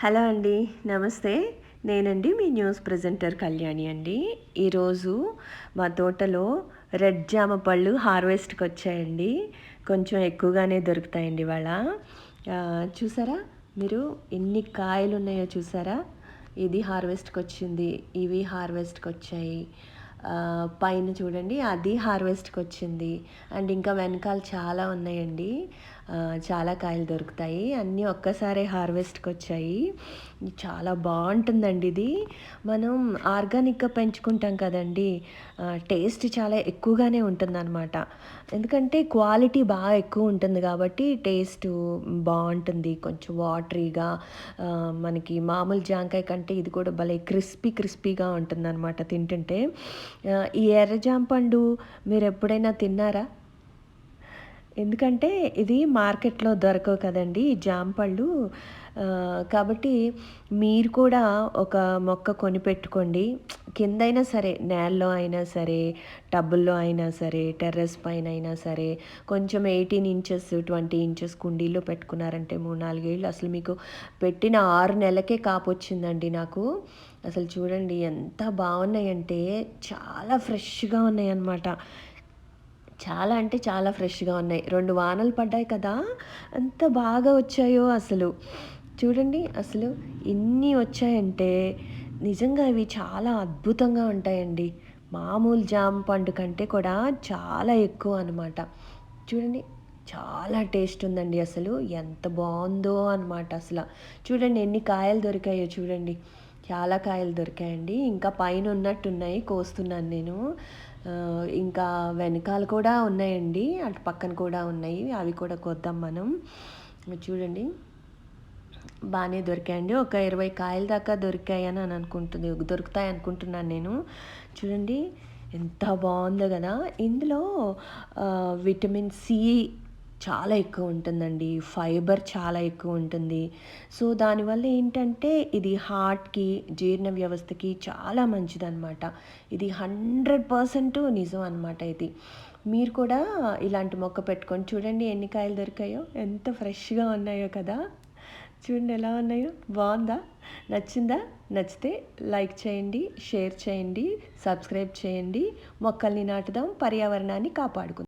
Hello అండి నమస్తే. నేనండి మీ న్యూస్ ప్రజెంటర్ కళ్యాణి అండి. ఈరోజు మా తోటలో రెడ్ జామ పళ్ళు హార్వెస్ట్కి వచ్చాయండి. కొంచెం ఎక్కువగానే దొరుకుతాయండి ఇవాళ. చూసారా? మీరు ఎన్ని కాయలు ఉన్నాయో చూసారా? ఇది హార్వెస్ట్కి వచ్చింది. ఇవి హార్వెస్ట్కి వచ్చాయి. పైన చూడండి అది హార్వెస్ట్కి వచ్చింది అండ్ ఇంకా వెనకాల చాలా ఉన్నాయండి. చాలా కాయలు దొరుకుతాయి. అన్నీ ఒక్కసారే హార్వెస్ట్కి వచ్చాయి చాలా బాగుంటుందండి ఇది. మనం ఆర్గానిక్గా పెంచుకుంటాం కదండి టేస్ట్ చాలా ఎక్కువగానే ఉంటుందన్నమాట. ఎందుకంటే క్వాలిటీ బాగా ఎక్కువ ఉంటుంది కాబట్టి టేస్ట్ బాగుంటుంది. కొంచెం వాటరీగా మనకి మామూలు జాంకాయ కంటే ఇది కూడా భలే క్రిస్పీ క్రిస్పీగా ఉంటుంది అనమాట తింటుంటే. ఈ ఎర్రజామ పండు మీరు ఎప్పుడైనా తిన్నారా? ఎందుకంటే ఇది మార్కెట్లో దొరకవు కదండి జాంపళ్ళు జామ పళ్ళు. కాబట్టి మీరు కూడా ఒక మొక్క కొనిపెట్టుకోండి. కిందైనా సరే నేలలో అయినా సరే టబ్బుల్లో అయినా సరే టెర్రస్ పైన అయినా సరే కొంచెం ఎయిటీన్ ఇంచెస్ ట్వంటీ ఇంచెస్ కుండీలో పెట్టుకున్నారంటే మూడు నాలుగేళ్ళు అసలు మీకు పెట్టిన ఆరు నెలలకే కాపు వచ్చిందండి నాకు. అసలు చూడండి ఎంత బాగున్నాయంటే చాలా ఫ్రెష్గా ఉన్నాయి అన్నమాట చాలా అంటే చాలా ఫ్రెష్గా ఉన్నాయి. రెండు వానలు పడ్డాయి కదా అంత బాగా వచ్చాయో అసలు. చూడండి అసలు ఇన్ని వచ్చాయంటే నిజంగా ఇవి చాలా అద్భుతంగా ఉంటాయండి. మామూలు జామ పండు కంటే కూడా చాలా ఎక్కువ అనమాట చూడండి చాలా టేస్ట్ ఉందండి అసలు. ఎంత బాగుందో అనమాట అసలు. చూడండి ఎన్ని కాయలు దొరికాయో చూడండి. చాలా కాయలు దొరికాయండి. ఇంకా పైన ఉన్నట్టున్నాయి కోస్తున్నాను నేను. ఇంకా వెనకాల కూడా ఉన్నాయండి. అటు పక్కన కూడా ఉన్నాయి. అవి కూడా కొద్దాం మనం. చూడండి. బాగానే దొరికాయండి. ఒక ఇరవై కాయల దాకా దొరికాయని అని అనుకుంటుంది దొరుకుతాయి అనుకుంటున్నాను నేను. చూడండి ఎంత బాగుందో కదా. ఇందులో విటమిన్ సి చాలా ఎక్కువ ఉంటుందండి. ఫైబర్ చాలా ఎక్కువ ఉంటుంది. సో దానివల్ల ఏంటంటే ఇది హార్ట్కి జీర్ణ వ్యవస్థకి చాలా మంచిదన్నమాట. ఇది హండ్రెడ్ పర్సెంట్ నిజం అనమాట ఇది. మీరు కూడా ఇలాంటి మొక్క పెట్టుకొని చూడండి ఎన్ని కాయలు దొరికాయో. ఎంత ఫ్రెష్గా ఉన్నాయో కదా. చూడండి ఎలా ఉన్నాయో. బాగుందా? నచ్చిందా? నచ్చితే లైక్ చేయండి షేర్ చేయండి సబ్స్క్రైబ్ చేయండి. మొక్కల్ని నాటుదాం పర్యావరణాన్ని కాపాడుకుందాం.